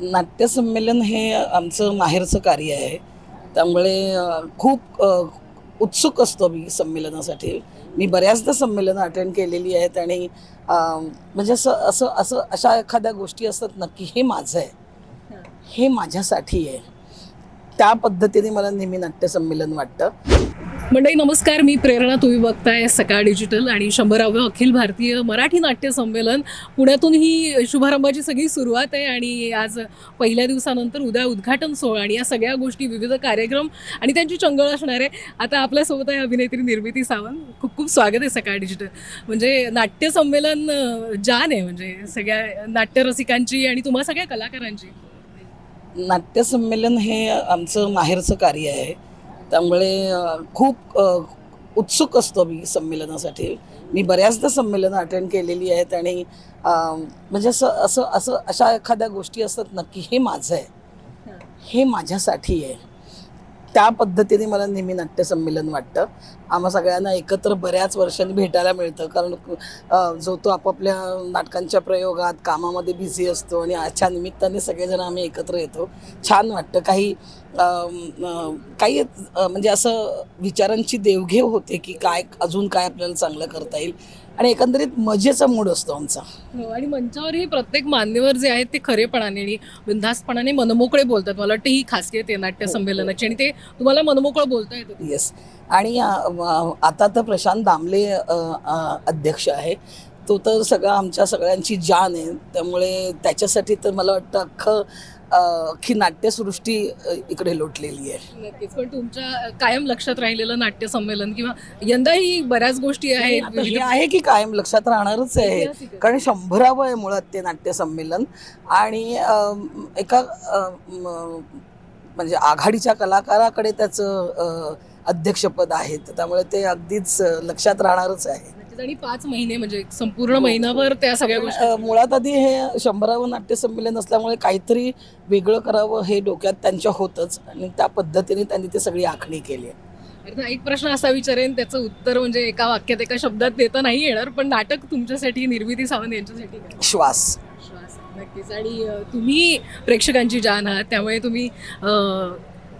नाट्यसंमेलन हे आमचं माहेरचं कार्य आहे. त्यामुळे खूप उत्सुक असतो मी संमेलनासाठी. मी बऱ्याचदा संमेलनं अटेंड केलेली आहेत आणि म्हणजे असं असं असं अशा एखाद्या गोष्टी असतात नक्की हे माझं आहे. हे माझ्यासाठी आहे. त्या पद्धतीने मला नेहमी नाट्यसंमेलन वाटतं. मंडळी नमस्कार. मी प्रेरणा. तुम्ही बघताय सकाळ डिजिटल आणि शंभरावं अखिल भारतीय मराठी नाट्य संमेलन. पुण्यातून ही शुभारंभाची सगळी सुरुवात आहे आणि आज पहिल्या दिवसानंतर उद्या उद्घाटन सोहळा आणि या सगळ्या गोष्टी विविध कार्यक्रम आणि त्यांची चंगळ असणार आहे. आता आपल्यासोबत आहे अभिनेत्री निर्मिती सावंत. खूप खूप स्वागत आहे सकाळ डिजिटल. म्हणजे नाट्य संमेलन जान आहे. म्हणजे सगळ्या नाट्यरसिकांची आणि तुम्हा सगळ्या कलाकारांची. नाट्यसंमेलन हे आमचं माहेरचं कार्य आहे. त्यामुळे खूप उत्सुक असतो मी संमेलनासाठी. मी बऱ्याचदा संमेलनं अटेंड केलेली आहेत आणि म्हणजे असं असं असं अशा एखाद्या गोष्टी असतात ना की हे माझं आहे. हे माझ्यासाठी आहे. त्या पद्धतीने मला नेहमी नाट्यसंमेलन वाटतं. आम्हा सगळ्यांना एकत्र बऱ्याच वर्षांनी भेटायला मिळतं. कारण जो तो आपापल्या नाटकांच्या प्रयोगात कामामध्ये बिझी असतो आणि आजच्या निमित्ताने सगळेजण आम्ही एकत्र येतो. छान वाटतं. काही काही म्हणजे असं विचारांची देवघेव होते की काय अजून काय आपल्याला चांगलं करता येईल. आणि एकंदरीत मजेचा मूड असतो आमचा. हो, आणि मंचावरही प्रत्येक मान्यवर जे आहेत ते खरेपणाने आणि बिनधास्तपणाने मनमोकळे बोलतात. मला वाटतं ही खासियत आहे नाट्य संमेलनाची आणि ते तुम्हाला मनमोकळं बोलता येतं. येस आणि अ, व- आता तर प्रशांत दामले अ, अ, अध्यक्ष आहे. तो तर सगळा आमच्या सगळ्यांची जान आहे. त्यामुळे त्याच्यासाठी तर मला वाटतं अख्खं अख्खी नाट्यसृष्टी इकडे लोटलेली आहे. नक्कीच. पण तुमच्या कायम लक्षात राहिलेलं नाट्य संमेलन किंवा यंदाही बऱ्याच गोष्टी आहेत हे आहे की कायम लक्षात राहणारच आहे. कारण शंभरावं आहे मुळात ते नाट्यसंमेलन. आणि अम, एका म्हणजे आघाडीच्या कलाकाराकडे त्याचं अध्यक्षपद आहे. त्यामुळे ते अगदीच लक्षात राहणारच आहे. आणि पाच महिने म्हणजे संपूर्ण महिनाभर त्या सगळ्या गोष्टी. मुळात आधी हे शंभरावं नाट्यसंमेलन असल्यामुळे काहीतरी वेगळं करावं हे डोक्यात त्यांच्या होतंच आणि त्या पद्धतीने त्यांनी ते सगळी आखणी केली आहे. एक प्रश्न असा विचारेन त्याचं उत्तर म्हणजे एका वाक्यात एका शब्दात देता नाही येणार पण नाटक तुमच्यासाठी निर्मिती सावंत यांच्यासाठी काय? श्वास. श्वास नक्कीच. आणि अ, तुम्ही प्रेक्षकांची जान आहात त्यामुळे तुम्ही अ,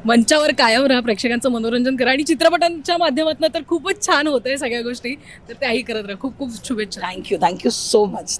मंचावर कायम राहा प्रेक्षकांचं मनोरंजन करा. आणि चित्रपटांच्या माध्यमातून तर खूपच छान होत आहे सगळ्या गोष्टी. तर त्याही करत राहा. खूप खूप शुभेच्छा. Thank you thank you so much